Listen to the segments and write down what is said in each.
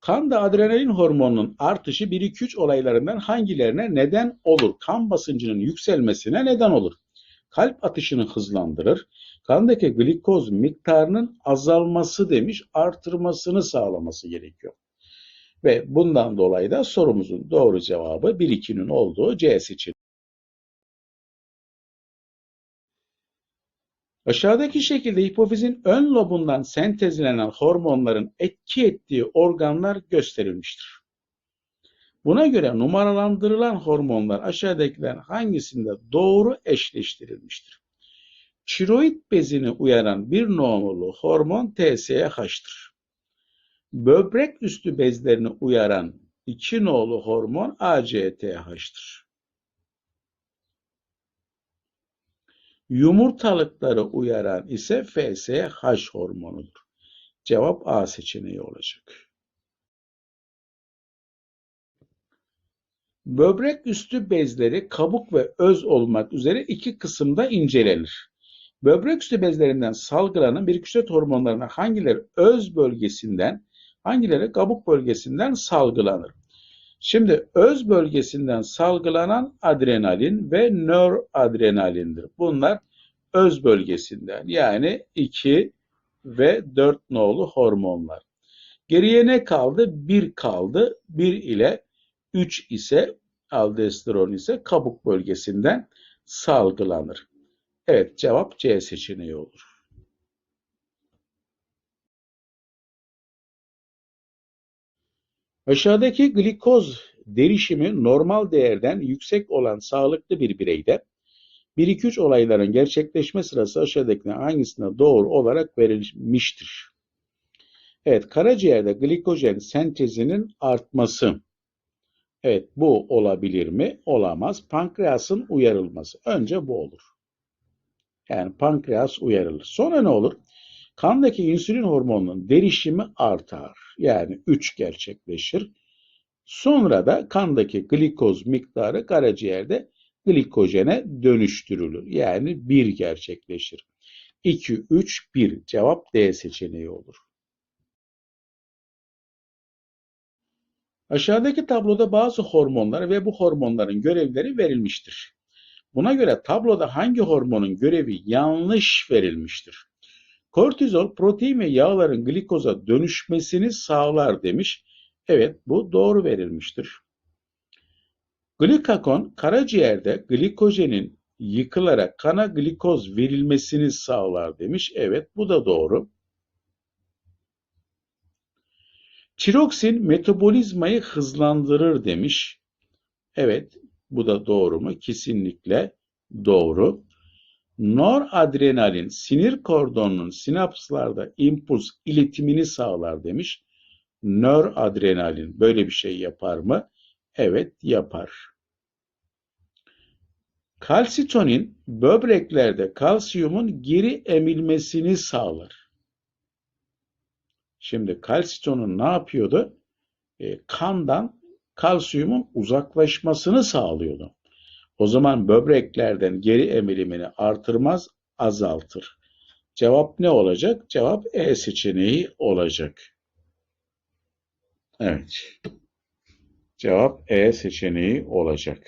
Kanda adrenalin hormonunun artışı 1-2-3 olaylarından hangilerine neden olur? Kan basıncının yükselmesine neden olur. Kalp atışını hızlandırır. Kandaki glikoz miktarının azalması demiş, artırmasını sağlaması gerekiyor. Ve bundan dolayı da sorumuzun doğru cevabı 1-2'nin olduğu C seçeneği. Aşağıdaki şekilde hipofizin ön lobundan sentezlenen hormonların etki ettiği organlar gösterilmiştir. Buna göre numaralandırılan hormonlar aşağıdakiler hangisinde doğru eşleştirilmiştir? Tiroid bezini uyaran bir nolu hormon TSH'tır. Böbrek üstü bezlerini uyaran iki nolu hormon ACTH'tır. Yumurtalıkları uyaran ise FSH hormonudur. Cevap A seçeneği olacak. Böbrek üstü bezleri kabuk ve öz olmak üzere iki kısımda incelenir. Böbrek üstü bezlerinden salgılanan biriküçlet hormonlarına hangileri öz bölgesinden, hangileri kabuk bölgesinden salgılanır? Şimdi öz bölgesinden salgılanan adrenalin ve nöradrenalindir. Bunlar öz bölgesinden yani 2 ve 4 nolu hormonlar. Geriye ne kaldı? 1 kaldı. 1 ile 3 ise aldosteron ise kabuk bölgesinden salgılanır. Evet cevap C seçeneği olur. Aşağıdaki glikoz derişimi normal değerden yüksek olan sağlıklı bir bireyde 1-2-3 olayların gerçekleşme sırası aşağıdakilerden hangisine doğru olarak verilmiştir? Evet, karaciğerde glikojen sentezinin artması. Evet, bu olabilir mi? Olamaz. Pankreasın uyarılması. Önce bu olur. Yani pankreas uyarılır. Sonra ne olur? Kandaki insülin hormonunun derişimi artar. Yani 3 gerçekleşir. Sonra da kandaki glikoz miktarı karaciğerde glikojene dönüştürülür. Yani 1 gerçekleşir. 2, 3, 1 cevap D seçeneği olur. Aşağıdaki tabloda bazı hormonlar ve bu hormonların görevleri verilmiştir. Buna göre tabloda hangi hormonun görevi yanlış verilmiştir? Kortizol protein ve yağların glikoza dönüşmesini sağlar demiş. Evet bu doğru verilmiştir. Glikakon karaciğerde glikojenin yıkılarak kana glikoz verilmesini sağlar demiş. Evet bu da doğru. Tiroksin metabolizmayı hızlandırır demiş. Evet bu da doğru mu? Kesinlikle doğru. Noradrenalin sinir kordonunun sinapslarda impuls iletimini sağlar demiş. Noradrenalin böyle bir şey yapar mı? Evet yapar. Kalsitonin böbreklerde kalsiyumun geri emilmesini sağlar. Şimdi kalsitonun ne yapıyordu? E, kandan kalsiyumun uzaklaşmasını sağlıyordu. O zaman böbreklerden geri emilimini artırmaz, azaltır. Cevap ne olacak? Cevap E seçeneği olacak. Evet. Cevap E seçeneği olacak.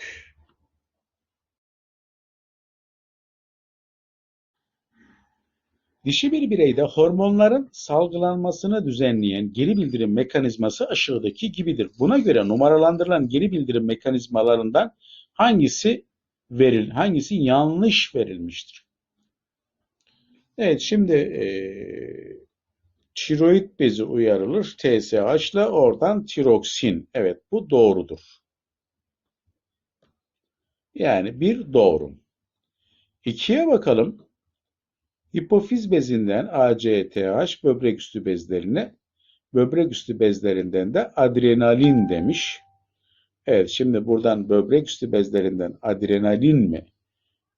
Dişi bir bireyde hormonların salgılanmasını düzenleyen geri bildirim mekanizması aşağıdaki gibidir. Buna göre numaralandırılan geri bildirim mekanizmalarından hangisi veril, hangisi yanlış verilmiştir? Evet şimdi e, tiroid bezi uyarılır TSH ile oradan tiroksin. Evet bu doğrudur. Yani bir doğru. İkiye bakalım. Hipofiz bezinden ACTH böbrek üstü bezlerine, böbrek üstü bezlerinden de adrenalin demiş. Evet şimdi buradan böbrek üstü bezlerinden adrenalin mi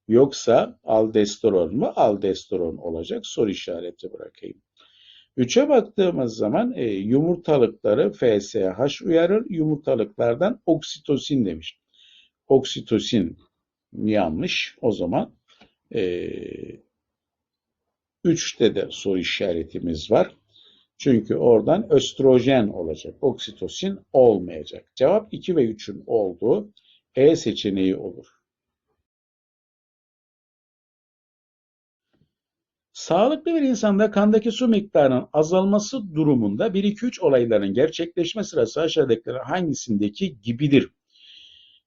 yoksa aldosteron mu? Aldosteron olacak. Soru işareti bırakayım. Üçe baktığımız zaman e, yumurtalıkları FSH uyarır. Yumurtalıklardan oksitosin demiş. Oksitosin yanlış. O zaman e, 3'te de soru işaretimiz var. Çünkü oradan östrojen olacak. Oksitosin olmayacak. Cevap 2 ve 3'ün olduğu E seçeneği olur. Sağlıklı bir insanda kandaki su miktarının azalması durumunda 1-2-3 olayların gerçekleşme sırası aşağıdakilerin hangisindeki gibidir?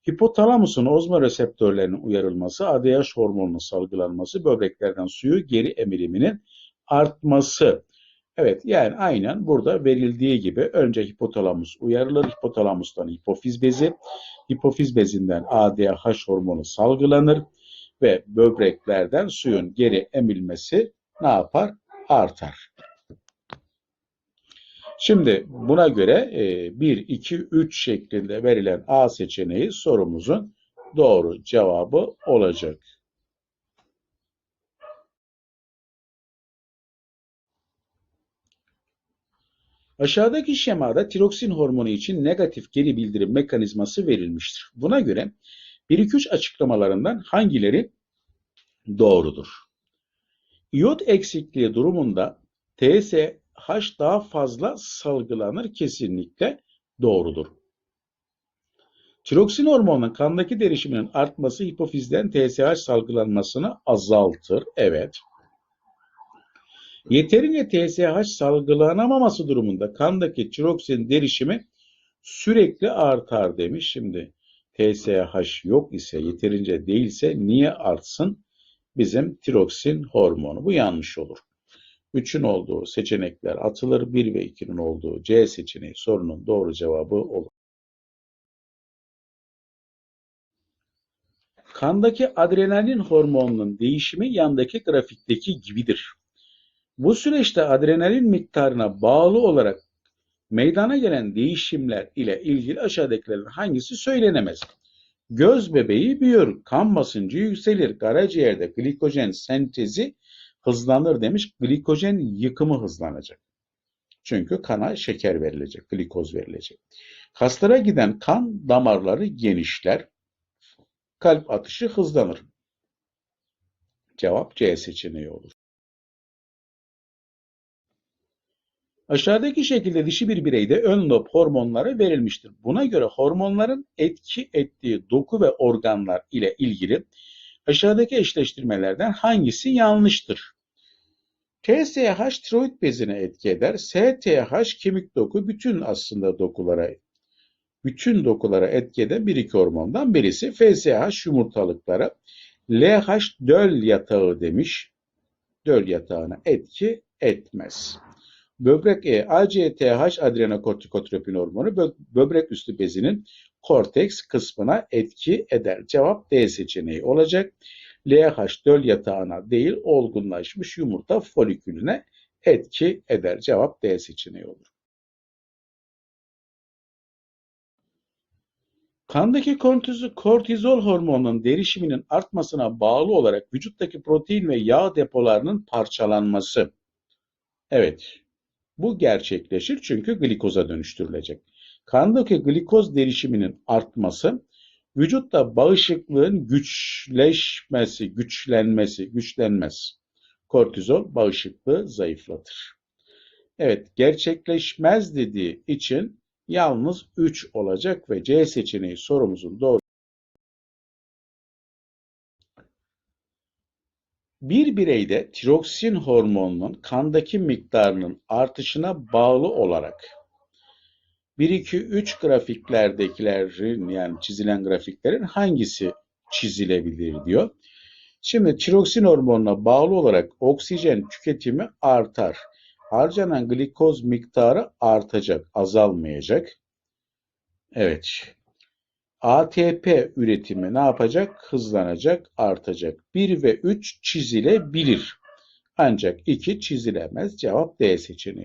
Hipotalamusun ozmoreseptörlerinin uyarılması, ADH hormonunun salgılanması, böbreklerden suyu geri emiliminin artması. Evet yani aynen burada verildiği gibi önce hipotalamus uyarılır. Hipotalamustan hipofiz bezi, hipofiz bezinden ADH hormonu salgılanır ve böbreklerden suyun geri emilmesi ne yapar? Artar. Şimdi buna göre 1, 2, 3 şeklinde verilen A seçeneği sorumuzun doğru cevabı olacak. Aşağıdaki şemada tiroksin hormonu için negatif geri bildirim mekanizması verilmiştir. Buna göre 1-2-3 açıklamalarından hangileri doğrudur? İyot eksikliği durumunda TSH daha fazla salgılanır kesinlikle doğrudur. Tiroksin hormonunun kandaki derişiminin artması hipofizden TSH salgılanmasını azaltır. Evet. Yeterince TSH salgılanamaması durumunda kandaki tiroksin derişimi sürekli artar demiş. Şimdi TSH yok ise yeterince değilse niye artsın? Bizim tiroksin hormonu. Bu yanlış olur. 3'ün olduğu seçenekler atılır. 1 ve 2'nin olduğu C seçeneği sorunun doğru cevabı olur. Kandaki adrenalin hormonunun değişimi yandaki grafikteki gibidir. Bu süreçte adrenalin miktarına bağlı olarak meydana gelen değişimler ile ilgili aşağıdakilerin hangisi söylenemez? Göz bebeği büyür, kan basıncı yükselir, karaciğerde glikojen sentezi hızlanır demiş. Glikojen yıkımı hızlanacak. Çünkü kana şeker verilecek, glikoz verilecek. Kaslara giden kan damarları genişler, kalp atışı hızlanır. Cevap C seçeneği olur. Aşağıdaki şekilde dişi bir bireyde ön lob hormonları verilmiştir. Buna göre hormonların etki ettiği doku ve organlar ile ilgili aşağıdaki eşleştirmelerden hangisi yanlıştır? TSH tiroid bezine etki eder. STH kemik doku bütün aslında dokulara bütün dokulara etki eden bir iki hormondan birisi. FSH yumurtalıklara. LH döl yatağı demiş. Döl yatağına etki etmez. Böbrek E, ACTH adrenokortikotropin hormonu bö böbrek üstü bezinin korteks kısmına etki eder. Cevap D seçeneği olacak. LH döl yatağına değil olgunlaşmış yumurta folikülüne etki eder. Cevap D seçeneği olur. Kandaki kortizol hormonunun derişiminin artmasına bağlı olarak vücuttaki protein ve yağ depolarının parçalanması. Evet, bu gerçekleşir çünkü glikoza dönüştürülecek. Kandaki glikoz derişiminin artması vücutta bağışıklığın güçleşmesi, güçlenmesi, güçlenmez. Kortizol bağışıklığı zayıflatır. Evet, gerçekleşmez dediği için yalnız 3 olacak ve C seçeneği sorumuzun doğru. Bir bireyde tiroksin hormonunun kandaki miktarının artışına bağlı olarak 1, 2, 3 grafiklerdekilerin yani çizilen grafiklerin hangisi çizilebilir diyor. Şimdi tiroksin hormonuna bağlı olarak oksijen tüketimi artar. Harcanan glikoz miktarı artacak, azalmayacak. Evet. ATP üretimi ne yapacak? Hızlanacak, artacak. 1 ve 3 çizilebilir. Ancak 2 çizilemez. Cevap D seçeneği.